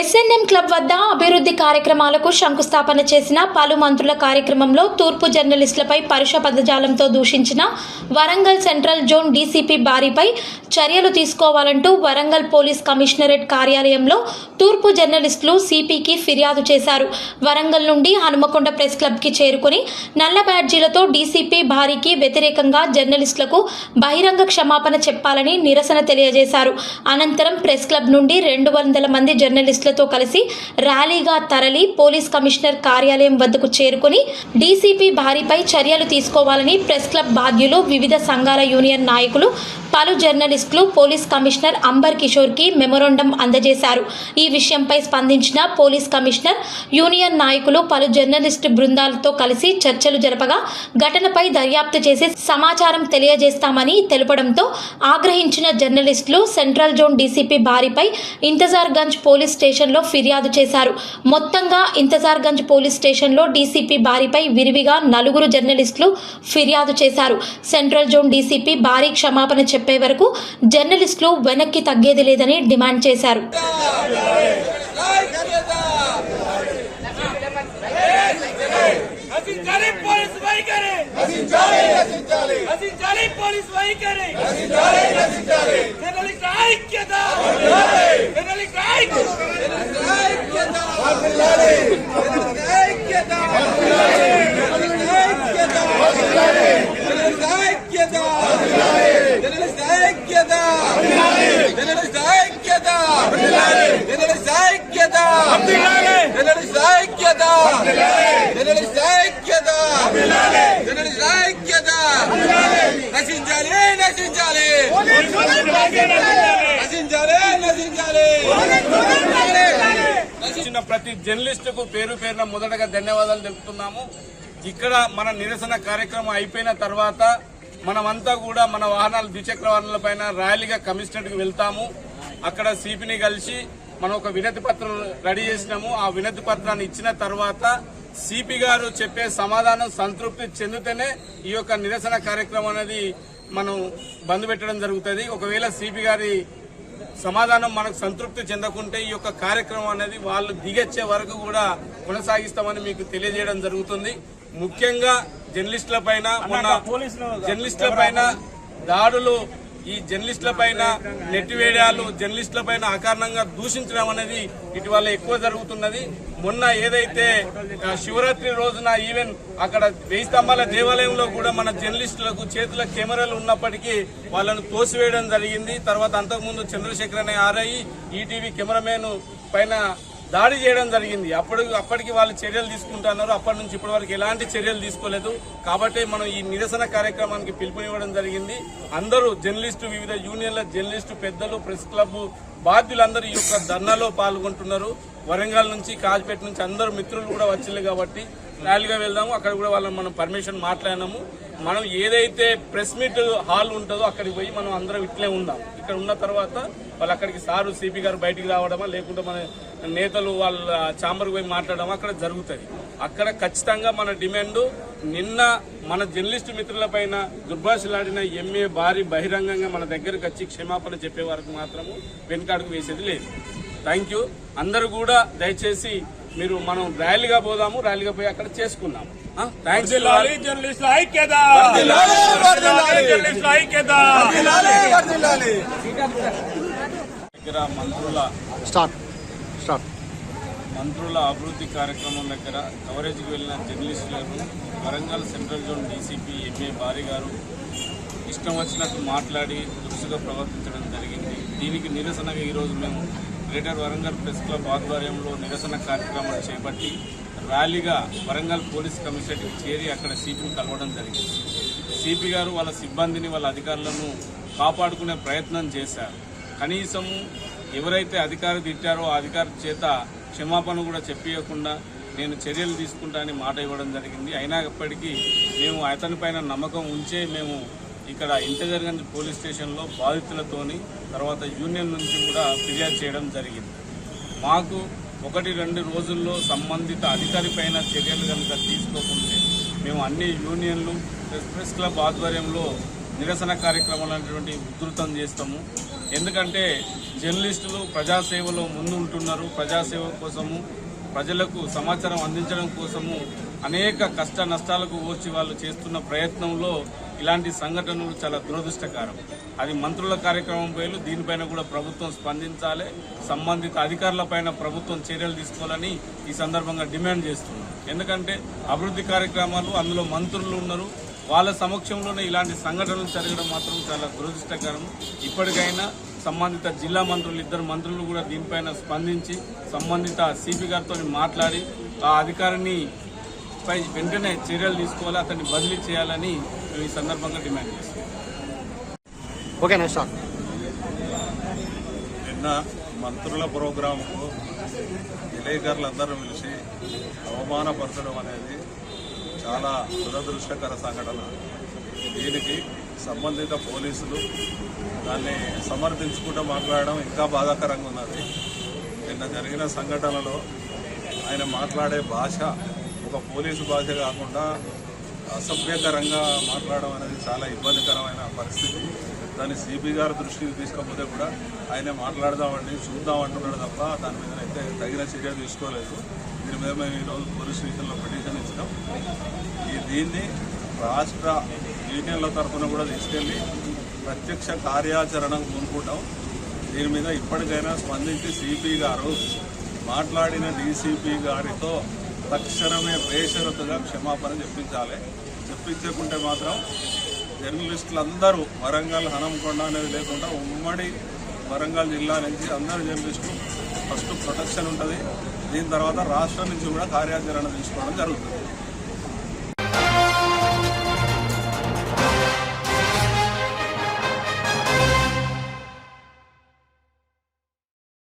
SNM club వద్ద అభివృద్ధి కార్యక్రమాలకు శంకుస్థాపన చేసిన పలు మంత్రుల కార్యక్రమంలో తూర్పు జర్నలిస్టులపై పరుష పదజాలంతో దూషించిన వరంగల్ సెంట్రల్ జోన్ డీసీపీ బారిపై చర్యలు తీసుకోవాలంటూ వరంగల్ పోలీస్ కమిషనరేట్ కార్యాలయంలో తూర్పు జర్నలిస్టులు సిపికి ఫిర్యాదు చేశారు. వరంగల్ నుండి హనుమకొండ ప్రెస్ క్లబ్కి చేరుకుని నల్ల బ్యాడ్జీలతో డీసీపీ భారీకి వ్యతిరేకంగా జర్నలిస్టులకు బహిరంగ క్షమాపణ చెప్పాలని నిరసన తెలియజేశారు. అనంతరం ప్రెస్ క్లబ్ నుండి రెండు వందల మంది జర్నలిస్టులు జర్నలిస్టులతో కలిసి ర్యాలీగా తరలి పోలీస్ కమిషనర్ కార్యాలయం వద్దకు చేరుకుని డీసీపీ భారీపై చర్యలు తీసుకోవాలని ప్రెస్ క్లబ్ బాధ్యులు వివిధ సంఘాల యూనియన్ నాయకులు పలు జర్నలిస్టులు పోలీస్ కమిషనర్ అంబర్ కిషోర్కి మెమొరండం అందజేశారు. ఈ విషయంపై స్పందించిన పోలీస్ కమిషనర్ యూనియన్ నాయకులు పలు జర్నలిస్టు బృందాలతో కలిసి చర్చలు జరపగా ఘటనపై దర్యాప్తు చేసి సమాచారం తెలియజేస్తామని తెలపడంతో ఆగ్రహించిన జర్నలిస్టులు సెంట్రల్ జోన్ డీసీపీ భారీపై ఇంతజార్గంజ్ పోలీస్ స్టేషన్ స్టేషన్లో ఫిర్యాదు చేశారు. మొత్తంగా ఇంతజార్గంజ్ పోలీస్ స్టేషన్లో డీసీపీ భారీపై విరివిగా నలుగురు జర్నలిస్టులు ఫిర్యాదు చేశారు. సెంట్రల్ జోన్ డీసీపీ భారీ క్షమాపణ చెప్పే వరకు జర్నలిస్టులు వెనక్కి తగ్గేది లేదని డిమాండ్ చేశారు నశించాలి పోలీస్ వైఖరి నశించాలి నశించాలి నశించాలి పోలీస్ వైఖరి. నశించాలి నశించాలి జర్నలిస్ట్ ఐక్యత. జర్నలిస్ట్ ఐక్యత. ఐక్యత ఐక్యత వర్ధిల్లాలి ఐక్యత వర్ధిల్లాలి జర్నలిస్ట్ ఐక్యత వర్ధిల్లాలి జర్నలిస్ట్ ఐక్యత వర్ధిల్లాలి జర్నలిస్ట్ ఐక్యత వర్ధిల్లాలి జర్నలిస్ట్ ఐక్యత వర్ధిల్లాలి జర్నలిస్ట్ ఐక్యత వర్ధిల్లాలి జర్నలిస్ట్ ఐక్యత వర్ధిల్లాలి నశించాలి నశించాలి నశించాలి నశించాలి ఇచ్చిన ప్రతి జర్నలిస్టుకు పేరు పేరున మొదటగా ధన్యవాదాలు తెలుపుతున్నాము. ఇక్కడ మన నిరసన కార్యక్రమం అయిపోయిన తర్వాత మనమంతా కూడా మన వాహనాలు ద్విచక్ర వాహనాల పైన ర్యాలీగా కమిషనర్కి వెళ్తాము. అక్కడ సిపిని కలిసి మనం ఒక వినతి పత్రం రెడీ చేసినాము. ఆ వినతి పత్రాన్ని ఇచ్చిన తర్వాత సిపి గారు చెప్పే సమాధానం సంతృప్తి చెందితేనే ఈ యొక్క నిరసన కార్యక్రమం అనేది మనం బంద్ పెట్టడం జరుగుతుంది. ఒకవేళ సిపి గారి సమాధానం మనకు సంతృప్తి చెందకుంటే ఈ యొక్క కార్యక్రమం అనేది వాళ్ళు దిగొచ్చే వరకు కూడా కొనసాగిస్తామని మీకు తెలియజేయడం జరుగుతుంది. ముఖ్యంగా జర్నలిస్టుల పైన మొన్న జర్నలిస్టుల పైన దాడులు ఈ జర్నలిస్టుల పైన నెట్టివేయడాలు జర్నలిస్టుల పైన అకారణంగా దూషించడం అనేది ఇటీవల ఎక్కువ జరుగుతున్నది. మొన్న ఏదైతే శివరాత్రి రోజున ఈవెన్ అక్కడ వెయ్యి స్తంభాల దేవాలయంలో కూడా మన జర్నలిస్టులకు చేతుల కెమెరాలు ఉన్నప్పటికీ వాళ్ళను తోసివేయడం జరిగింది. తర్వాత అంతకుముందు చంద్రశేఖర్ అనే ఆర్ఐ ఈటీవీ కెమెరామెన్ పైన దాడి చేయడం జరిగింది. అప్పుడు అప్పటికి వాళ్ళు చర్యలు తీసుకుంటున్నారు. అప్పటి నుంచి ఇప్పటి వరకు ఎలాంటి చర్యలు తీసుకోలేదు. కాబట్టి మనం ఈ నిరసన కార్యక్రమానికి పిలుపునివ్వడం జరిగింది. అందరూ జర్నలిస్టు వివిధ యూనియన్ల జర్నలిస్టు పెద్దలు ప్రెస్ క్లబ్ బాధ్యులందరూ ఈ యొక్క ధర్నాలో పాల్గొంటున్నారు. వరంగల్ నుంచి కాజ్పేట నుంచి అందరూ మిత్రులు కూడా వచ్చింది కాబట్టి ర్యాలీగా వెళ్దాము. అక్కడ కూడా వాళ్ళని మనం పర్మిషన్ మాట్లాడినాము. మనం ఏదైతే ప్రెస్ మీట్ హాల్ ఉంటుందో అక్కడికి పోయి మనం అందరం ఇట్లే ఉందాం. ఇక్కడ ఉన్న తర్వాత వాళ్ళు అక్కడికి సారు సిపి గారు బయటికి రావడమా లేకుంటే మన నేతలు వాళ్ళ చాంబర్కి పోయి మాట్లాడడం అక్కడ జరుగుతుంది. అక్కడ ఖచ్చితంగా మన డిమాండ్ నిన్న మన జర్నలిస్టు మిత్రులపైన దుర్భాషలాడిన ఎంఏ భారీ బహిరంగంగా మన దగ్గరకు వచ్చి క్షమాపణ చెప్పే వరకు మాత్రము వెనుకాడుకు వేసేది లేదు. థ్యాంక్ యూ అందరూ కూడా దయచేసి మీరు మనం ర్యాలీగా పోదాము ర్యాలీగా పోయి అక్కడ చేసుకుందాం. థ్యాంక్స్ ఐక్యత! ఐక్యత. దగ్గర మంత్రుల స్టార్ట్ స్టార్ట్. మంత్రుల అభివృద్ధి కార్యక్రమం దగ్గర కవరేజ్కి వెళ్ళిన జర్నలిస్టులను Warangal central zone DCP M A Bhari ఇష్టం వచ్చినట్టు మాట్లాడి దురుసుగా ప్రవర్తించడం జరిగింది. దీనికి నిరసనగా ఈరోజు మేము గ్రేటర్ వరంగల్ ప్రెస్ క్లబ్ ఆధ్వర్యంలో నిరసన కార్యక్రమాలు చేపట్టి ర్యాలీగా వరంగల్ పోలీస్ కమిషనర్కి చేరి అక్కడ సిపిని కలవడం జరిగింది. సిపి గారు వాళ్ళ సిబ్బందిని వాళ్ళ అధికారులను కాపాడుకునే ప్రయత్నం చేశారు. కనీసము ఎవరైతే అధికారి తిట్టారో ఆ అధికారి చేత క్షమాపణ కూడా చెప్పియకుండా నేను చర్యలు తీసుకుంటా అని మాట ఇవ్వడం జరిగింది. అయినప్పటికీ మేము అతనిపైన నమ్మకం ఉంచే మేము ఇక్కడ ఇంటర్గంజ్ పోలీస్ స్టేషన్లో బాధితులతోని తర్వాత యూనియన్ నుంచి కూడా ఫిర్యాదు చేయడం జరిగింది. మాకు ఒకటి రెండు రోజుల్లో సంబంధిత అధికారి పైన చర్యలు కనుక తీసుకోకుంటే మేము అన్ని యూనియన్లు ప్రెస్ ప్రెస్ క్లబ్ ఆధ్వర్యంలో నిరసన కార్యక్రమాలు అనేటువంటి ఉధృతం చేస్తాము. ఎందుకంటే జర్నలిస్టులు ప్రజాసేవలో ముందు ఉంటున్నారు ప్రజాసేవ కోసము ప్రజలకు సమాచారం అందించడం కోసము అనేక కష్ట నష్టాలకు ఓర్చి వాళ్ళు చేస్తున్న ప్రయత్నంలో ఇలాంటి సంఘటనలు చాలా దురదృష్టకరం. అది మంత్రుల కార్యక్రమం పేరు దీనిపైన కూడా ప్రభుత్వం స్పందించాలి. సంబంధిత అధికారులపైన ప్రభుత్వం చర్యలు తీసుకోవాలని ఈ సందర్భంగా డిమాండ్ చేస్తున్నాం. ఎందుకంటే అభివృద్ధి కార్యక్రమాలు అందులో మంత్రులు ఉన్నారు. వాళ్ళ సమక్షంలోనే ఇలాంటి సంఘటనలు జరగడం మాత్రం చాలా దురదృష్టకరం. ఇప్పటికైనా సంబంధిత జిల్లా మంత్రులు ఇద్దరు మంత్రులు కూడా దీనిపైన స్పందించి సంబంధిత సిపి గారితో మాట్లాడి ఆ అధికారిని పై వెంటనే చర్యలు తీసుకోవాలి అతన్ని బదిలీ చేయాలని ఈ సందర్భంగా డిమాండ్ చేస్తున్నాం now start. నిన్న మంత్రుల ప్రోగ్రాంకు విలేకరులందరూ పిలిచి అవమానపరచడం అనేది చాలా దురదృష్టకర సంఘటన. దీనికి సంబంధిత పోలీసులు దాన్ని సమర్థించుకుంటూ మాట్లాడడం ఇంకా బాధాకరంగా ఉన్నది. నిన్న జరిగిన సంఘటనలో ఆయన మాట్లాడే భాష ఒక పోలీసు భాష కాకుండా అసభ్యకరంగా మాట్లాడడం అనేది చాలా ఇబ్బందికరమైన పరిస్థితి. దాన్ని సిపి గారి దృష్టికి తీసుకపోతే కూడా ఆయన మాట్లాడదామండి చూద్దాం అంటున్నాడు తప్ప దాని మీద అయితే తగిన చర్య తీసుకోలేదు. దీని మీద మేము ఈరోజు పోలీస్ స్టేషన్లో పిటిషన్ ఇచ్చినాం. ఈ దీన్ని రాష్ట్ర యూనియన్ల తరఫున కూడా తీసుకెళ్ళి ప్రత్యక్ష కార్యాచరణ కోరుకుంటాం దీని మీద ఇప్పటికైనా స్పందించి సిపి గారు మాట్లాడిన డీసీపీ గారితో తక్షణమే బేషరతుగా క్షమాపణ చెప్పించాలి. చెప్పించకుంటే మాత్రం జర్నలిస్టులందరూ వరంగల్ హనంకొండ అనేది లేకుండా ఉమ్మడి వరంగల్ జిల్లా నుంచి అందరు జర్నలిస్టులు ఫస్ట్ ప్రొటెక్షన్ ఉంటుంది. దీని తర్వాత రాష్ట్రం నుంచి కూడా కార్యాచరణ తీసుకోవడం జరుగుతుంది.